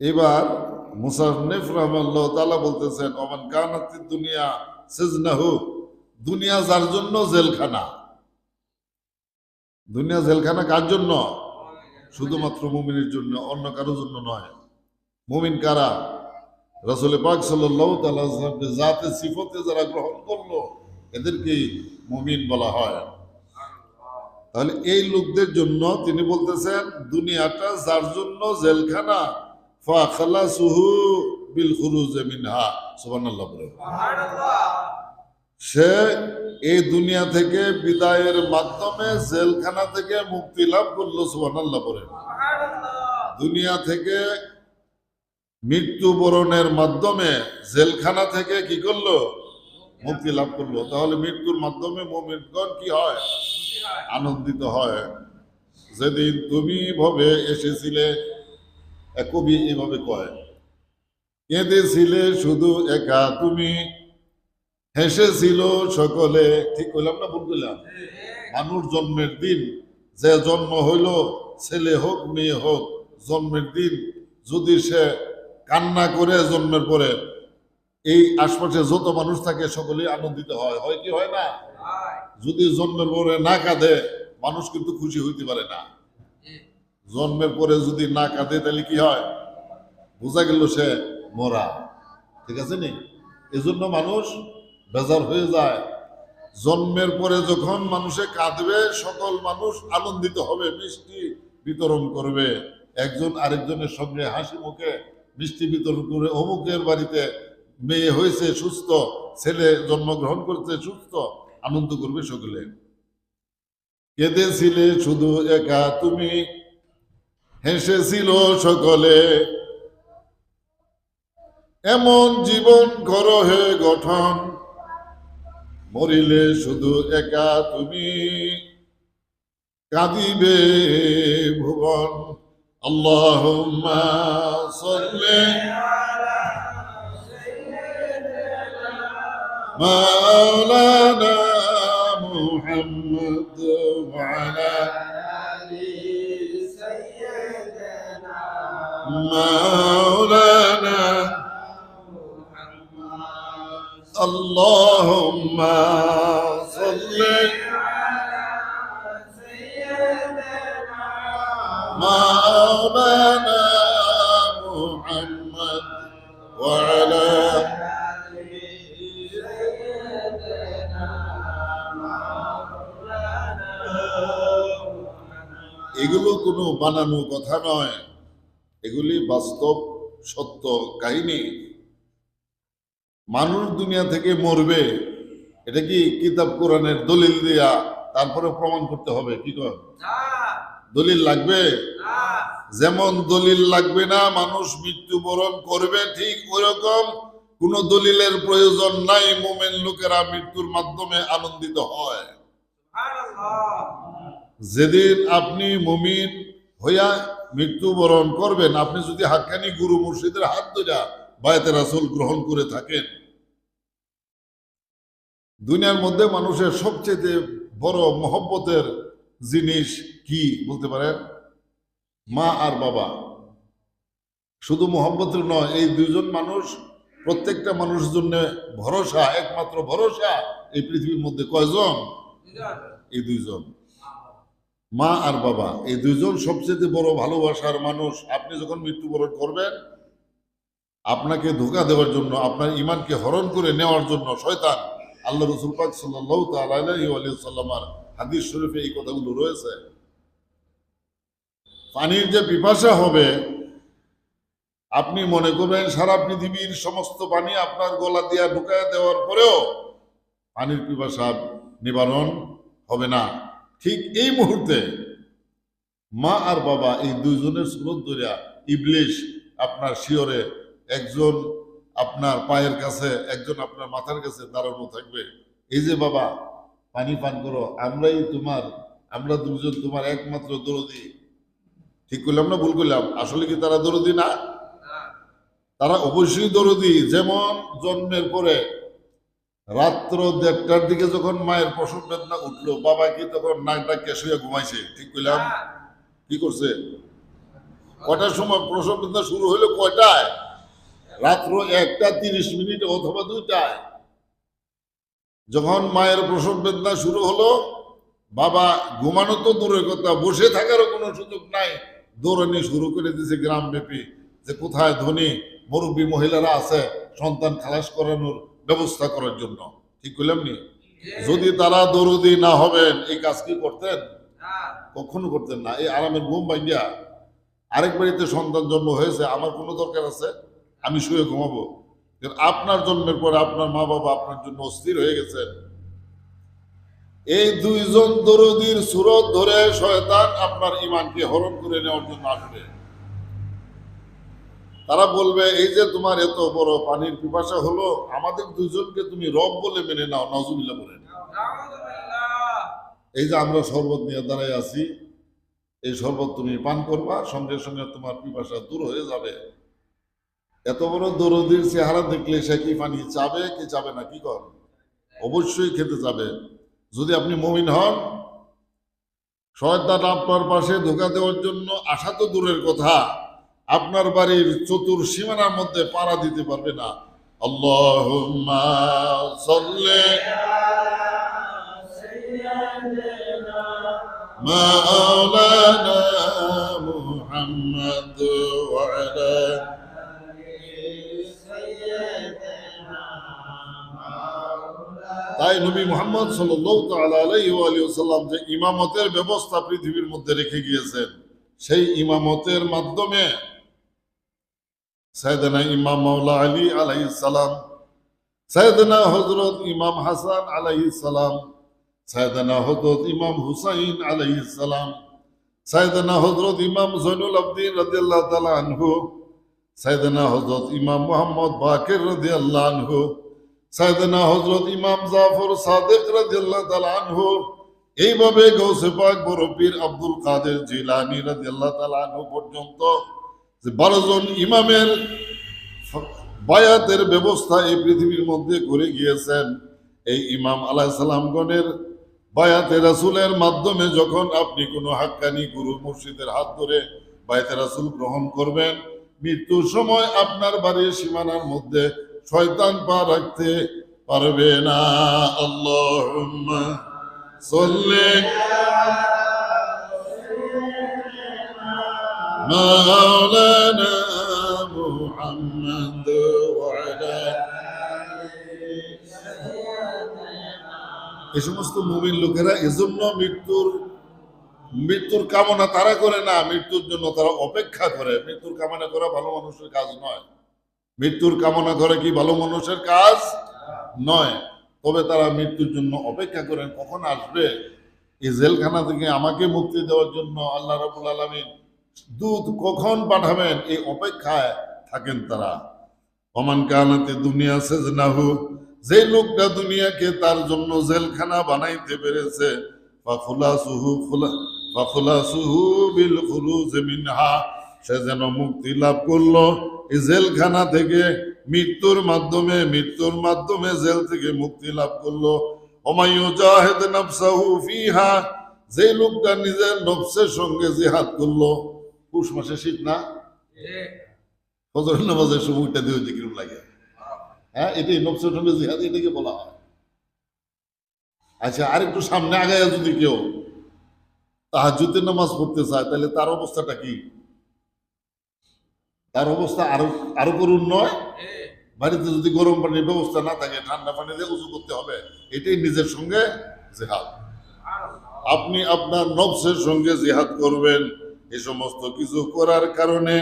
এবার মুসান্নিফ রহমাল্লাহ তাআলা বলতেছেন অমান কানাতি দুনিয়া সিজনাহু দুনিয়া যার জন্য জেলখানা। দুনিয়া জেলখানা কার জন্য? শুধুমাত্র মুমিনের জন্য, অন্য কারোর জন্য নয়। মুমিন কারা? রসুল পাক তাআলা সাল্লামকে জাতে সিফতে যারা গ্রহণ করল, এদেরকে মুমিন বলা হয়। তাহলে এই লোকদের জন্য তিনি বলতেছেন, দুনিয়াটা যার জন্য জেলখানা সে এই দুনিয়া থেকে বিদায়ের মাধ্যমে জেলখানা থেকে মুক্তি লাভ করল, সুবহানাল্লাহ বলে। দুনিয়া থেকে মৃত্যুবরণের মাধ্যমে জেলখানা থেকে কি করল? মুক্তি লাভ করল। তাহলে মৃত্যুর মাধ্যমে মোমিনগণ কি হয়? আনন্দিত হয়। যেদিন তুমি ভবে এসেছিলে কবি এইভাবে কয় কেঁদেছিলে শুধু একা তুমি হেসেছিল সকলে। ঠিক কইলাম না ভুল কইলাম? মানুষ জন্মের দিন যে জন্ম হইল ছেলে হোক মেয়ে হোক জন্মের দিন যদি সে কান্না করে জন্মের পরে এই আশপাশে যত মানুষ থাকে সকলেই আনন্দিত হয়। হয় কি হয় না? যদি জন্মের পরে না কাঁদে মানুষ কিন্তু খুশি হইতে পারে না। জন্মের পরে যদি না কাঁদে, তাহলে কি হয়? বোঝা গেল সে মরা। ঠিক আছে নি? এজন্য মানুষ বেজার হয়ে যায়। জন্মের পরে যখন মানুষে কাঁদবে, সকল মানুষ আনন্দিত হবে, মিষ্টি বিতরণ করবে। একজন আরেকজনের সঙ্গে হাসি মুখে, মিষ্টি বিতরণ করে অমুকের বাড়িতে মেয়ে হয়েছে, সুস্থ, ছেলে জন্মগ্রহণ করছে, সুস্থ, আনন্দ করবে সকলে। কেঁদেছিলে শুধু একা তুমি হেসেছিল সকলে। এমন জীবন কর হে গঠন। মরিলে শুধু একা তুমি কাঁদিবে ভুবন। আল্লাহ মাওলানা মুহাম্মদ ওয়ালা مولانا اللهم صل مولانا محمد وعلى এগুলো কোনো বানানো কথা নয় এগুলি বাস্তব সত্য কাহিনী। মানুষ দুনিয়া থেকে মরবে এটা কি কিতাব কোরআনের দলিল দেয়া তারপরে প্রমাণ করতে হবে কি কর দলিল লাগবে? যেমন দলিল লাগবে না মানুষ মৃত্যুবরণ করবে ঠিক ওরকম কোন দলিলের প্রয়োজন নাই মোমেন লোকেরা মৃত্যুর মাধ্যমে আনন্দিত হয়। যেদিন আপনি মুমিন হইয়া মৃত্যুবরণ করবেন। আপনি যদি হাক্কানি গুরু মুর্শিদের হাত ধরা বায়তে রাসুল গ্রহণ করে থাকেন। দুনিয়ার মধ্যে মানুষের সবচেয়ে বড় মহব্বতের জিনিস কি বলতে পারেন? মা আর বাবা। শুধু মহব্বতের নয় এই দুইজন মানুষ প্রত্যেকটা মানুষের জন্য ভরসা একমাত্র ভরসা এই পৃথিবীর মধ্যে কয়জন? এই দুইজন। মা আর বাবা, এই দুজন সবচেয়ে বড় ভালোবাসার মানুষ, আপনি যখন মৃত্যুবরণ করবেন, আপনাকে ধোকা দেওয়ার জন্য, আপনার ইমানকে হরণ করে নেওয়ার জন্য শয়তান, আল্লাহ রসুল পাক হাদিস শরীফে এই কথাগুলো রয়েছে। পানির যে পিপাসা হবে, আপনি মনে করবেন সারা পৃথিবীর সমস্ত পানি আপনার গলা দিয়া ঢুকায় দেওয়ার পরেও পানির পিপাসা নিবারণ হবে না। ঠিক এই মুহূর্তে মা আর বাবা এই দুইজনের সুরত ধরিয়া ইবলিশ আপনার শিওরে একজন আপনার পায়ের কাছে একজন আপনার মাথার কাছে দাঁড়ানো থাকবে। এই যে বাবা পানি পান করো আমরাই তোমার আমরা দুজন তোমার একমাত্র দরদি। ঠিক করলাম না ভুল করলাম? আসলে কি তারা দরদি না। তারা অবশ্যই দরদি। যেমন জন্মের পরে রাত্র দেড়টার দিকে যখন মায়ের প্রসব বেদনা উঠল বাবা কি তখন নাক ডাক শুয়ে ঘুমাইছে? ঠিক কইলাম। কি করছে? কটার সময় প্রসব বেদনা শুরু হলো কয়টায়? রাত্র একটা তিরিশ মিনিট অথবা দুইটায়। যখন মায়ের প্রসব বেদনা শুরু হলো বাবা ঘুমানো তো দূরের কথা বসে থাকারও কোনো সুযোগ নাই। দৌড়ানি শুরু করে দিয়েছে গ্রাম ব্যাপী যে কোথায় ধনী মুরব্বী মহিলারা আছে সন্তান খালাস করানোর ব্যবস্থা করার জন্য। ঠিক করলাম নি? যদি তারা দরদি না হবেন, এই কাজ কি করতেন? কখনো করতেন না। এই আরামের ঘুম ভাঙ্গিয়া আরেক বাড়িতে সন্তান জন্ম হয়েছে, আমার কোনো দরকার আছে? আমি শুয়ে ঘুমাবো। আপনার জন্মের পরে আপনার মা বাবা আপনার জন্য অস্থির হয়ে গেছেন। এই দুইজন দরদির সুরত ধরে শয়তান আপনার ইমানকে হরণ করে নেওয়ার জন্য আসবে। তারা বলবে, এই যে তোমার এত বড় পানির পিপাসা হলো, আমাদের দুজনকে তুমি রব বলে মেনে নাও নজুবিল্লা বলে এই যে আমরা শরবত নিয়ে দাঁড়াই আছি, এই শরবত তুমি পান করবা, সঙ্গে সঙ্গে তোমার পিপাসা দূর হয়ে যাবে। এত বড় দরদির চেহারা দেখলে সে কি পানি চাবে, কি চাবে না, কি কর? অবশ্যই খেতে যাবে যদি আপনি মমিন হন, শয়তান আপনার পাশে ধোকা দেওয়ার জন্য আশা তো দূরের কথা। আপনার বাড়ির চতুর সীমানার মধ্যে পাড়া দিতে পারবে না আল্লাহ مولانا محمد وعلى তাই নবী মোহাম্মদ সাল্লাম যে ইমামতের ব্যবস্থা পৃথিবীর মধ্যে রেখে গিয়েছেন সেই ইমামতের মাধ্যমে সাইদানা ইমাম মাওলা আলী আলাইহিস সালাম সাইদানা হজরত ইমাম হাসান আলাইহিস সালাম সাইদানা হজরত ইমাম হুসাইন আলাইহিস সালাম সাইদানা হজরত ইমাম জৈনুল আবদিন রাদিয়াল্লাহু তাআলা আনহু সাইদানা হজরত ইমাম মোহাম্মদ বাকির রাদিয়াল্লাহু আনহু সাইদানা হজরত ইমাম জাফর সাদেক রাদিয়াল্লাহু তাআলা আনহু, এইভাবে গৌসে বড় আব্দুল কাদের জিলানী রাদিয়াল্লাহু তাআলা আনহু পর্যন্ত যে বারো জন ইমামের বায়াতের ব্যবস্থা এই পৃথিবীর মধ্যে করে গিয়েছেন। এই ইমাম আলাহ সালামগণের বায়াতে রাসুলের মাধ্যমে যখন আপনি কোনো হাক্কানি গুরু মুর্শিদের হাত ধরে বায়াতে রাসুল গ্রহণ করবেন, মৃত্যুর সময় আপনার বাড়ির সীমানার মধ্যে শয়তান পা রাখতে পারবে না। আল্লাহ সাল্লি مولانا محمد وعلى এই সমস্ত মুমিন লোকেরা এজন্য মৃত্যুর মৃত্যুর কামনা তারা করে না মৃত্যুর জন্য তারা অপেক্ষা করে মৃত্যুর কামনা করা ভালো মানুষের কাজ নয় মৃত্যুর কামনা করে কি ভালো মানুষের কাজ নয় তবে তারা মৃত্যুর জন্য অপেক্ষা করেন কখন আসবে এই জেলখানা থেকে আমাকে মুক্তি দেওয়ার জন্য আল্লাহ রাবুল আলমিন দূত কখন পাঠাবেন? এই অপেক্ষায় থাকেন তারা। অমান কানাতে দুনিয়া সেজনাহু, যে লোকটা দুনিয়াকে তার জন্য জেলখানা বানাইতে পেরেছে সে যেন মুক্তি লাভ করল। এই জেলখানা থেকে মৃত্যুর মাধ্যমে মৃত্যুর মাধ্যমে জেল থেকে মুক্তি লাভ করল। যে লোকটা নিজের নফসের সঙ্গে জিহাদ করল। পুষ মাসে শীত না? ফজর নামাজের দিয়ে কিরম লাগে? হ্যাঁ এটাই জিহাদ এটাকে বলা হয়। আচ্ছা আরেকটু সামনে আগায় যদি কেউ নামাজ পড়তে চায় তাহলে তার অবস্থাটা কি? তার অবস্থা আরও আরও করুন নয়? বাড়িতে যদি গরম পানির ব্যবস্থা না থাকে ঠান্ডা পানি দিয়ে উঁচু করতে হবে এটাই নিজের সঙ্গে জেহাদ। আপনি আপনার নফসের সঙ্গে জিহাদ করবেন। এই সমস্ত কিছু করার কারণে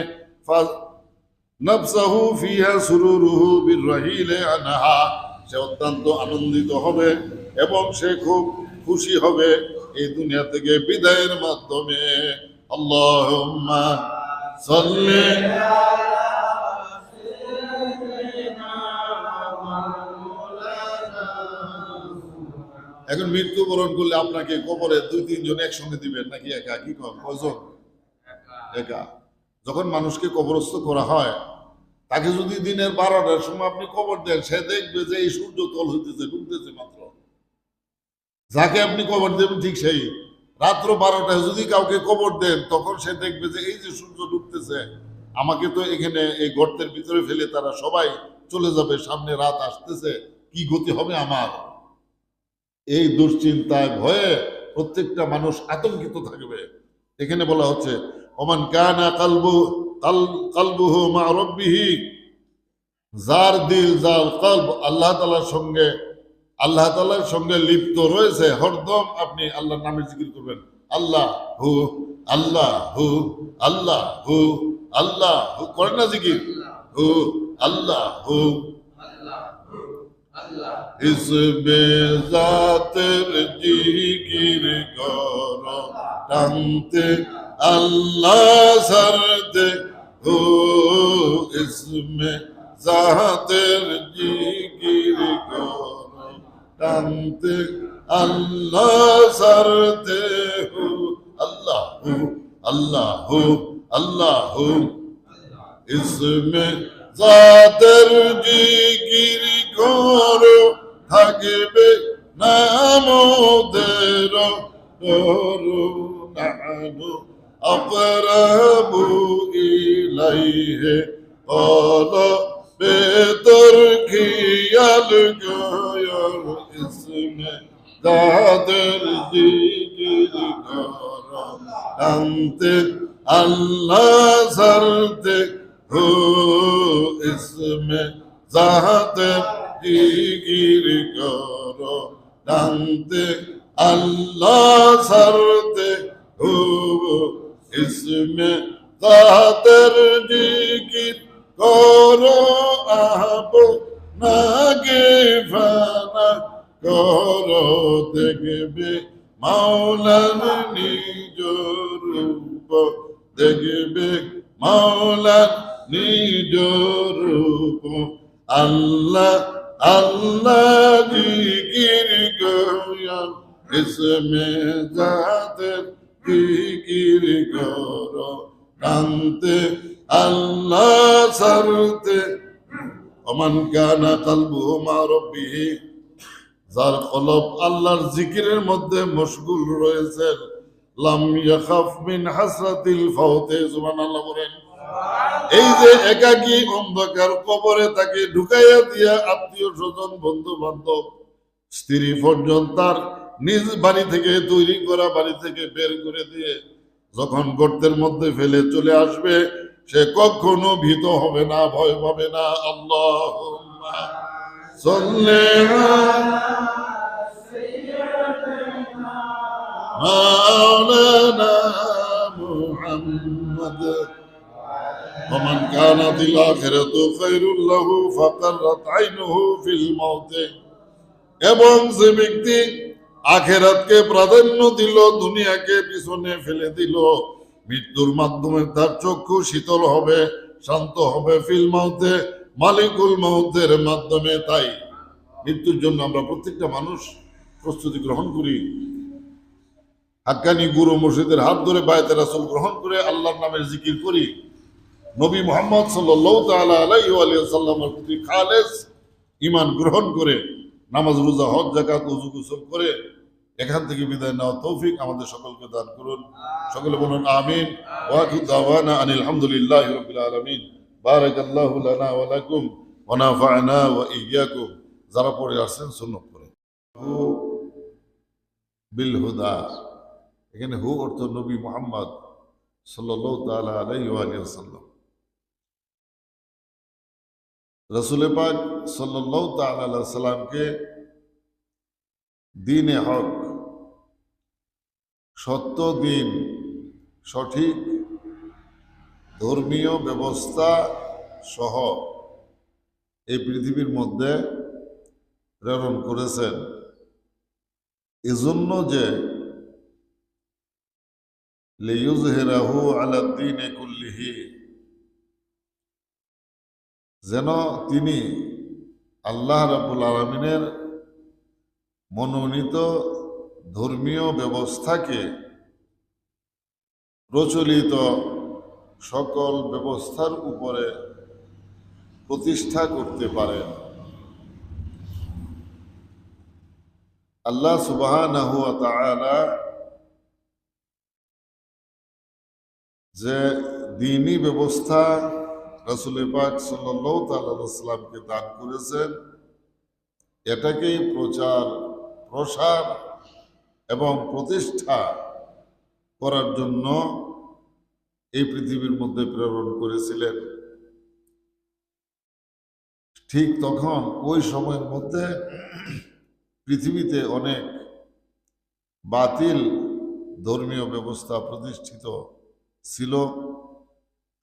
নফসাহু ফিহা সুরুরুহু বিররাহিলে আনহা। সে অত্যন্ত আনন্দিত হবে এবং সে খুব খুশি হবে এই দুনিয়া থেকে বিদায়ের মাধ্যমে। আল্লাহুম্মা সাল্লি এখন মৃত্যুবরণ করলে আপনাকে কবরে দুই তিনজন একসঙ্গে দিবেন নাকি একা? কি কন কয়জন? একা। যখন মানুষকে কবরস্থ করা হয়, তাকে যদি দিনের বারোটার সময় আপনি কবর দেন, সে দেখবে যে এই সূর্য তল হইতেছে, ডুবতেছে মাত্র। যাকে আপনি কবর দেবেন ঠিক সেই। রাত্র বারোটায় যদি কাউকে কবর দেন, তখন সে দেখবে যে এই যে সূর্য ডুবতেছে, আমাকে তো এখানে এই গর্তের ভিতরে ফেলে তারা সবাই চলে যাবে, সামনে রাত আসতেছে, কি গতি হবে আমার? এই দুশ্চিন্তায় ভয়ে প্রত্যেকটা মানুষ আতঙ্কিত থাকবে। এখানে বলা হচ্ছে ওমান কানা কালবু, কাল, কালবুহু মা রব্বিহি, যার দিল, যার কলব আল্লাহ তালার সঙ্গে, আল্লাহ তালার সঙ্গে লিপ্ত রয়েছে, হরদম আপনি আল্লাহর নামে জিকির করবেন। আল্লাহ হু আল্লাহ হু আল্লাহ হু আল্লাহ হু, করেন না জিকির? হু, আল্লাহ হু। ইসমে জাতের জিকির কর টানতে আল্লাহ সরদে হো ইসমে জাতের জিকির কর টানতে। আল্লাহ সরদে হো, আল্লাহ আল্লাহ হু আল্লাহ হু ইসমে জাতের জিকির করো থাকবে নামোদের করো নানু অপরাবু ইলাইহে অল বেতর খিয়াল গয়র ইসমে জাতের জিকির করো টানতে আল্লাহ সরতে হো ইসমে জাহাতে জিগির করো ডানতে আল্লাহ সরতে হো ইসমে জাহাতের জিগির করো আহব নাগে ফানা করো দেখবে মাওলান নিজ রূপ দেখবে মাওলান নিজ রূপ আল্লাহ আল্লাহ জিকির জিকির কর কান্তে, আল্লাহ সরতে অমান কানা কালবু মা রব্বিহি যার কলব আল্লাহর জিকিরের মধ্যে মশগুল রয়েছেন লাম ইয়াখাফ মিন হাসরাতিল ফাউতে সুবহানাল্লাহ বলেন। এই যে একাকী অন্ধকার কবরে তাকে ঢুকাইয়া দিয়া আত্মীয় স্বজন বন্ধু বান্ধব স্ত্রী পর্যন্ত নিজ বাড়ি থেকে তৈরি করা বাড়ি থেকে বের করে দিয়ে যখন গর্তের মধ্যে ফেলে চলে আসবে সে কখনো ভীত হবে না ভয় পাবে না আল্লাহ مولانا محمد ومن كانت الآخرة خير له فقرت عينه في الموت এবং যে ব্যক্তি আখেরাতকে প্রাধান্য দিল, দুনিয়াকে পিছনে ফেলে দিল। মৃত্যুর মাধ্যমে তার চক্ষু শীতল হবে, শান্ত হবে ফিল মাউতে মালিকুল মাউতের মাধ্যমে তাই। মৃত্যুর জন্য আমরা প্রত্যেকটা মানুষ প্রস্তুতি গ্রহণ করি। হাক্কানি গুরু মসজিদের হাত ধরে বায়তে রাসুল গ্রহণ করে আল্লাহর নামের জিকির করি। নবী মোহাম্মদ সাল্লাহ তাআলা আলাইহি ওয়া সাল্লামের প্রতি খালেস ইমান গ্রহণ করে, নামাজ, রোজা, হজ জাকাত ওযু গোসল করে এখান থেকে বিদায় নেওয়া তৌফিক আমাদের সকলকে দান করুন। সকলে বলুন আমিন। ওয়া আখির দাওয়ানা আনিল হামদুলিল্লাহি রাব্বিল আলামিন। বারাকাল্লাহু লানা ওয়া লাকুম ওয়া নাফা'না ওয়া ইয়্যাকুম। যারা পড়ে আসছেন সুন্নত করে বিল হুদা। এখানে হু অর্থ নবী মোহাম্মদ সাল্লাল্লাহু তাআলা আলাইহি ওয়া আলিহি ওয়াসাল্লাম। রসুল পাক সাল্লাল্লাহু তাআলা আলাইহি সাল্লামকে দিনে হক সত্য দিন সঠিক ধর্মীয় ব্যবস্থা সহ এই পৃথিবীর মধ্যে প্রেরণ করেছেন। এজন্য যে লিয়ুজহিরাহু আলা দ্বীনি কুল্লিহি, যেন তিনি আল্লাহ রাবুল আলমিনের মনোনীত ধর্মীয় ব্যবস্থাকে প্রচলিত সকল ব্যবস্থার উপরে প্রতিষ্ঠা করতে পারেন। আল্লাহ সুবাহ যে দিনই ব্যবস্থা রাসুল পাক সাল্লাহ দান করেছেন, এটাকেই প্রচার প্রসার এবং প্রতিষ্ঠা করার জন্য এই পৃথিবীর মধ্যে প্রেরণ করেছিলেন। ঠিক তখন, ওই সময়ের মধ্যে পৃথিবীতে অনেক বাতিল ধর্মীয় ব্যবস্থা প্রতিষ্ঠিত ছিল।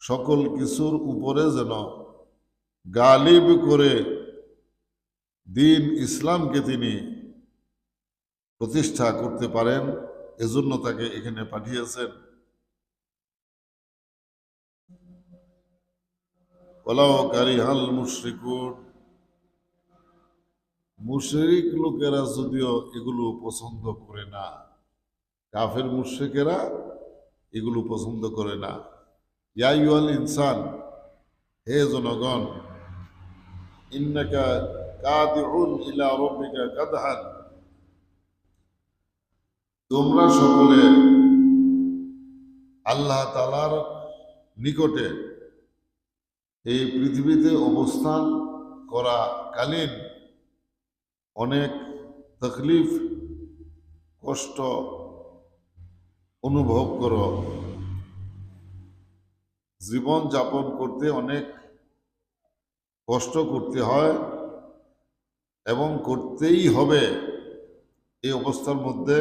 সকল কিছুর উপরে যেন গালিব করে দিন ইসলামকে তিনি প্রতিষ্ঠা করতে পারেন, এজন্য তাকে এখানে পাঠিয়েছেন। ওলাও কারিহাল মুশরিক লোকেরা যদিও এগুলো পছন্দ করে না, কাফের মুশরিকেরা এগুলো পছন্দ করে না। ইয়াইওয়াল ইনসান, হে জনগণ, ইন্নাকা কাদিউন ইলা রাব্বিকা কাদহান। তোমরা সকলে আল্লাহ তালার নিকটে এই পৃথিবীতে অবস্থান করা কালীন অনেক তকলিফ, কষ্ট অনুভব করো। জীবন যাপন করতে অনেক কষ্ট করতে হয় এবং করতেই হবে এই অবস্থার মধ্যে।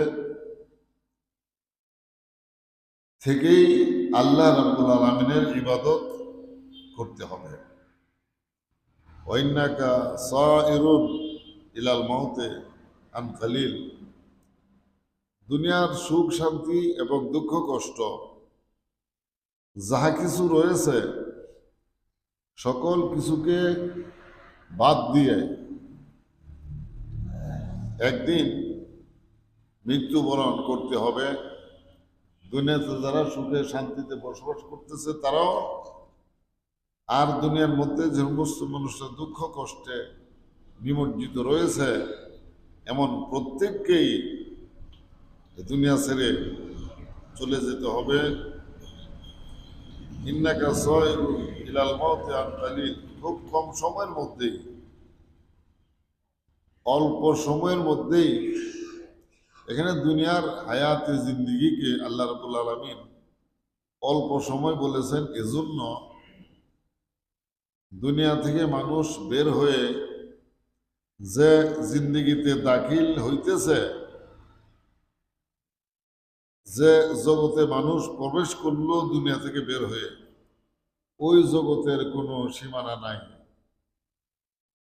থেকেই আল্লাহ রাব্বুল আলমিনের ইবাদত করতে হবে। ওয়াইন্নাকা সাইরুন ইলাল মাউতে আন খালিল। দুনিয়ার সুখ, শান্তি এবং দুঃখ, কষ্ট যাহা কিছু রয়েছে, সকল কিছুকে বাদ দিয়ে একদিন মৃত্যুবরণ করতে হবে। দুনিয়াতে যারা সুখে শান্তিতে বসবাস করতেছে তারাও আর দুনিয়ার মধ্যে যে সমস্ত মানুষরা দুঃখ, কষ্টে নিমজ্জিত রয়েছে। এমন প্রত্যেককেই দুনিয়া ছেড়ে চলে যেতে হবে। খুব কম সময়ের মধ্যেই, অল্প সময়ের মধ্যেই এখানে দুনিয়ার হায়াতে জিন্দিগিকে আল্লাহ রাবুল আলমিন অল্প সময় বলেছেন, এজন্য দুনিয়া থেকে মানুষ বের হয়ে যে জিন্দিগিতে দাখিল হইতেছে, যে জগতে মানুষ প্রবেশ করল দুনিয়া থেকে বের হয়ে, ওই জগতের কোনো সীমানা নাই।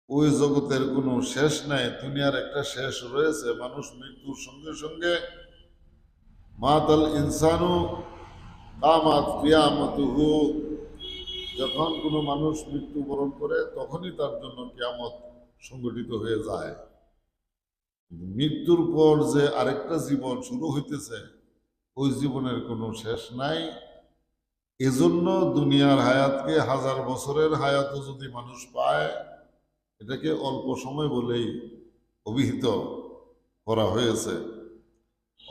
ওই জগতের কোনো শেষ নাই, দুনিয়ার একটা শেষ রয়েছে, মানুষ মৃত্যুর সঙ্গে সঙ্গে মাতাল ইনসানু কামাত কিয়ামতুহু, যখন কোনো মানুষ মৃত্যুবরণ করে তখনই তার জন্য কিয়ামত সংগঠিত হয়ে যায়। মৃত্যুর পর যে আরেকটা জীবন শুরু হইতেছে, ওই জীবনের কোনো শেষ নাই। এজন্য দুনিয়ার হায়াতকে হাজার বছরের হায়াতও যদি মানুষ পায় এটাকে অল্প সময় বলেই অভিহিত করা হয়েছে।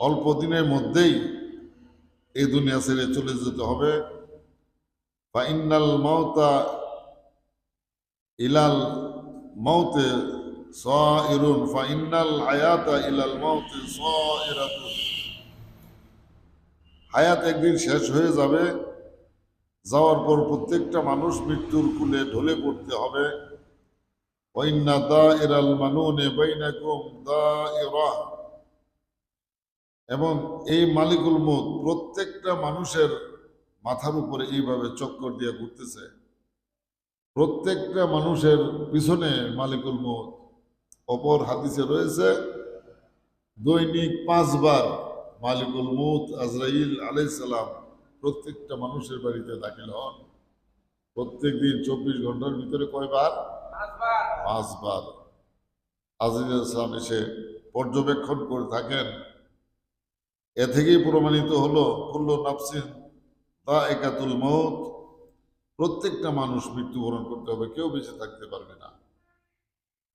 অল্প দিনের মধ্যেই এই দুনিয়া ছেড়ে চলে যেতে হবে। ফাইনাল মাওতা ইলাল মাউতে সাইরুন, ফাইনাল হায়াতা ইলাল মাউতে হায়াত একদিন শেষ হয়ে যাবে, যাওয়ার পর প্রত্যেকটা মানুষ মৃত্যুর কুলে ঢলে পড়তে হবে। ওয়াইন্না দাইরাল মানুনে বাইনাকুম দাইরা এবং এই মালিকুল মত প্রত্যেকটা মানুষের মাথার উপরে এইভাবে চক্কর দিয়ে ঘুরতেছে। প্রত্যেকটা মানুষের পিছনে মালিকুল মত অপর হাদিসে রয়েছে, দৈনিক পাঁচবার মালিকুল মুত আজরাইল আলাইসালাম প্রত্যেকটা মানুষের বাড়িতে দাখিল হন। প্রত্যেক দিন চব্বিশ ঘণ্টার ভিতরে কয়বার? পাঁচবার আজিজ ইসলাম এসে পর্যবেক্ষণ করে থাকেন। এ থেকেই প্রমাণিত হলো, কুল্লু নাফসিন তা একাতুল মত প্রত্যেকটা মানুষ মৃত্যুবরণ করতে হবে, কেউ বেঁচে থাকতে পারবে না।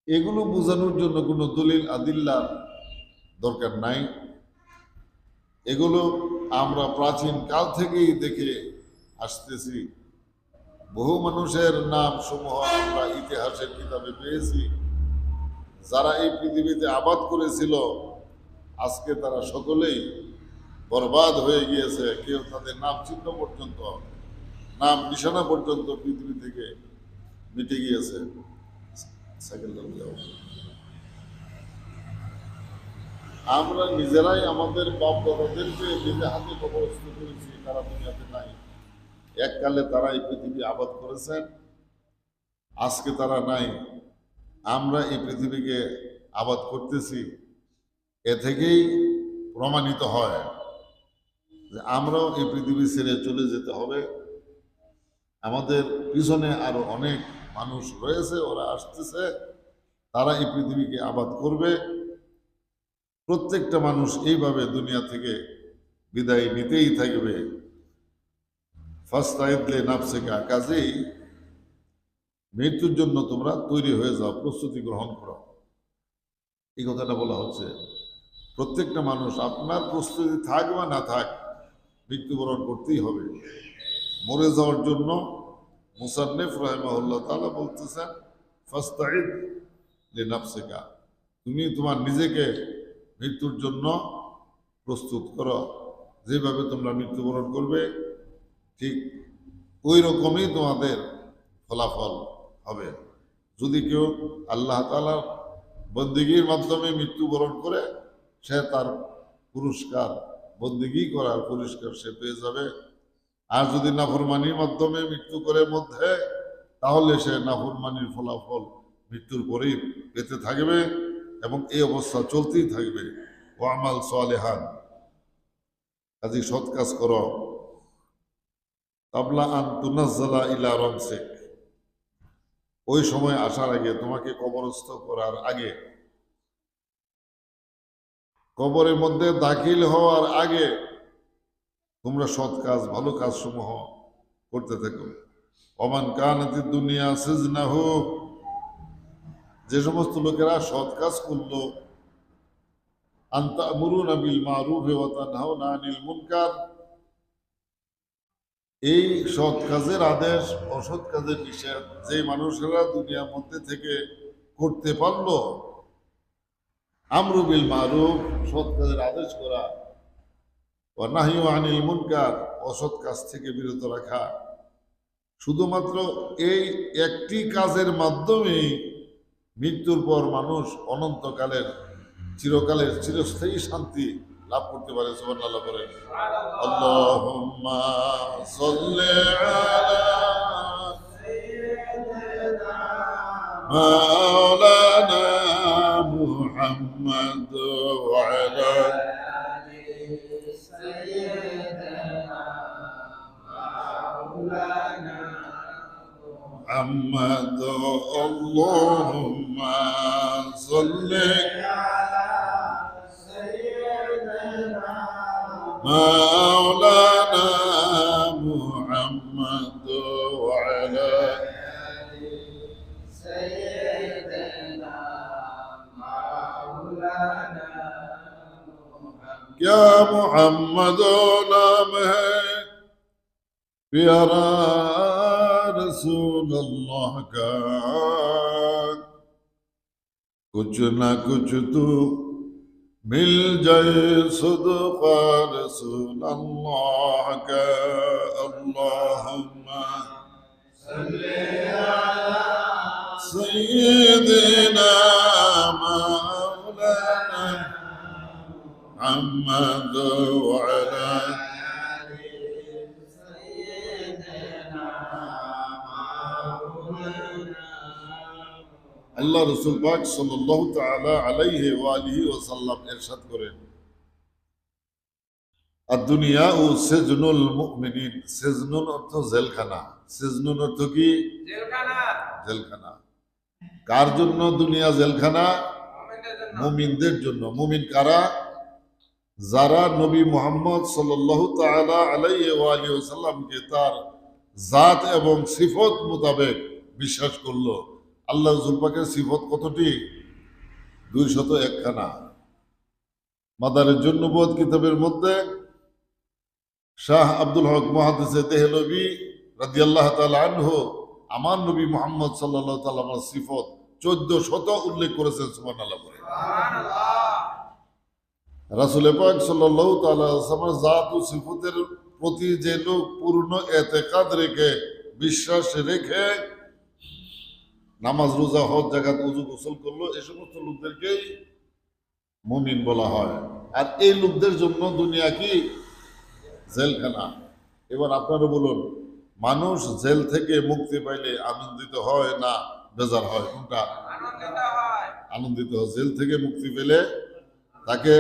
এগুলো বোঝানোর জন্য কোনো দলিল আদিল্লার দরকার নাই। এগুলো আমরা প্রাচীন কাল থেকেই দেখে আসতেছি। বহু মানুষের নাম সমূহ আমরা ইতিহাসের কিতাবে পেয়েছি। যারা এই পৃথিবীতে আবাদ করেছিল, আজকে তারা সকলেই বরবাদ হয়ে গিয়েছে। কেউ তাদের নাম চিহ্ন পর্যন্ত, নাম নিশানা পর্যন্ত পৃথিবী থেকে মিটে গিয়েছে। আমরা নিজেরাই আমাদের বাপ দাদাদেরকে নিজে হাতে কবরস্থ করেছি, তারা দুনিয়াতে নাই। এককালে তারা এই পৃথিবী আবাদ করেছেন আজকে তারা নাই। আমরা এই পৃথিবীকে আবাদ করতেছি, এ থেকেই প্রমাণিত হয় যে আমরাও এই পৃথিবী ছেড়ে চলে যেতে হবে। আমাদের পিছনে আরও অনেক মানুষ রয়েছে, ওরা আসতেছে, তারা এই পৃথিবীকে আবাদ করবে। প্রত্যেকটা মানুষ এইভাবে দুনিয়া থেকে বিদায় নিতেই থাকবে। ফাস্তাইদলে নাফসেকা কাজেই মৃত্যুর জন্য তোমরা তৈরি হয়ে যাও, প্রস্তুতি গ্রহণ করো। এই কথাটা বলা হচ্ছে, প্রত্যেকটা মানুষ আপনার প্রস্তুতি থাক বা না থাক, মৃত্যুবরণ করতেই হবে। মরে যাওয়ার জন্য মুসান্নেফ রহমাউল্লাহ তালা বলতেছেন ফাস্তাইদ লে নাফসেকা তুমি তোমার নিজেকে মৃত্যুর জন্য প্রস্তুত করো। যেভাবে তোমরা মৃত্যুবরণ করবে ঠিক ওই রকমই তোমাদের ফলাফল হবে। যদি কেউ আল্লাহ তালার বন্দিগির মাধ্যমে মৃত্যুবরণ করে, সে তার পুরস্কার বন্দিগি করার পুরস্কার সে পেয়ে যাবে। আর যদি নাফরমানির মাধ্যমে মৃত্যু করে মধ্যে, তাহলে সে নাফরমানির ফলাফল মৃত্যুর পরেই পেতে থাকবে এবং এই অবস্থা চলতেই থাকবে। ও আমাল সালেহান। কাজী সৎ কাজ করো। তাবলা আন তুনাজ্জালা ইলা রমসেক। ওই সময় আসার আগে তোমাকে কবরস্থ করার আগে, কবরের মধ্যে দাখিল হওয়ার আগে তোমরা সৎ কাজ, ভালো কাজ সমূহ করতে থাকো। অমান কানাতি দুনিয়া সিজনা হোক যে সমস্ত লোকেরা সৎ কাজ করল আন্তা মুরুন বিল মারুফ ওয়া তানহাউনা আনিল মুনকার এই সৎ কাজের আদেশ, অসৎ কাজের নিষেধ যে মানুষেরা দুনিয়ার মধ্যে থেকে করতে পারল আমরুবিল মারুফ, সৎ কাজের আদেশ করা ও নাহিও আনিল মুনকার, অসৎ কাজ থেকে বিরত রাখা। শুধুমাত্র এই একটি কাজের মাধ্যমেই মৃত্যুর পর মানুষ অনন্তকালের, চিরকালের চিরস্থায়ী শান্তি লাভ করতে পারে সুবহানাল্লাহ করেন আল্লাহুম্মা সাল্লি আলা مولانا محمد وعلى محمد اللهم صل مولانا محمد وعلى سيدنا مولانا محمد يا محمد لامهك يا رسول الله كان. كجنا كجتو مل بالجي صدق رسول الله اللهم صل على سيدنا مولانا محمد وعلى আল্লাহ রসুল পাক তাআলা আলাইহি ওয়া আলিহি ওয়াসাল্লাম ইরশাদ করেন। আর দুনিয়া ও সেজনুল মুমিনিন সেজনুল অর্থ জেলখানা। সেজনুল অর্থ কি? জেলখানা। কার জন্য দুনিয়া জেলখানা? মুমিনদের জন্য। মুমিন কারা? যারা নবী মোহাম্মদ আলাইহি ওয়া আলিহি ওয়াসাল্লামকে তার জাত এবং সিফত মোতাবেক বিশ্বাস করল। আল্লাহ জুলপাকের সিফত কতটি? দুই শত একখানা মাদারের জন্য বোধ কিতাবের মধ্যে শাহ আব্দুল হক মহাদিসে দেহলবি রাদিয়াল্লাহ তাআলা আনহু আমার নবী মোহাম্মদ সাল্লাল্লাহু তাআলা আমার সিফত চোদ্দ শত উল্লেখ করেছেন সুবহানাল্লাহ বলে। রাসূল পাক আমার জাত ও সিফতের প্রতি যে লোক পূর্ণ এতেকাদ রেখে বিশ্বাস রেখে নামাজ, রোজা, হজ জাগাত উজু গোসল করল, এই সমস্ত লোকদেরকেই মুমিন বলা হয়। আর এই লোকদের জন্য দুনিয়া কি? জেলখানা। এবার আপনারা বলুন, মানুষ জেল থেকে মুক্তি পাইলে আনন্দিত হয় না বেজার হয়? কোনটা? আনন্দিত হয়। জেল থেকে মুক্তি পেলে তাকে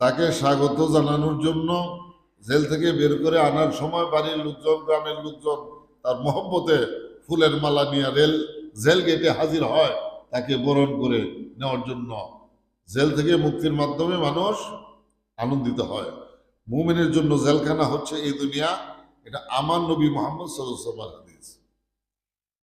তাকে স্বাগত জানানোর জন্য জেল থেকে বের করে আনার সময় বাড়ির লোকজন, গ্রামের লোকজন তার মহব্বতে ফুলের মালা নিয়ে রেল জেল গেটে হাজির হয়, তাকে বরণ করে নেওয়ার জন্য। জেল থেকে মুক্তির মাধ্যমে মানুষ আনন্দিত হয়। মুমিনের জন্য জেলখানা হচ্ছে এই দুনিয়া। এটা আমার নবী মোহাম্মদ ওয়াসাল্লাম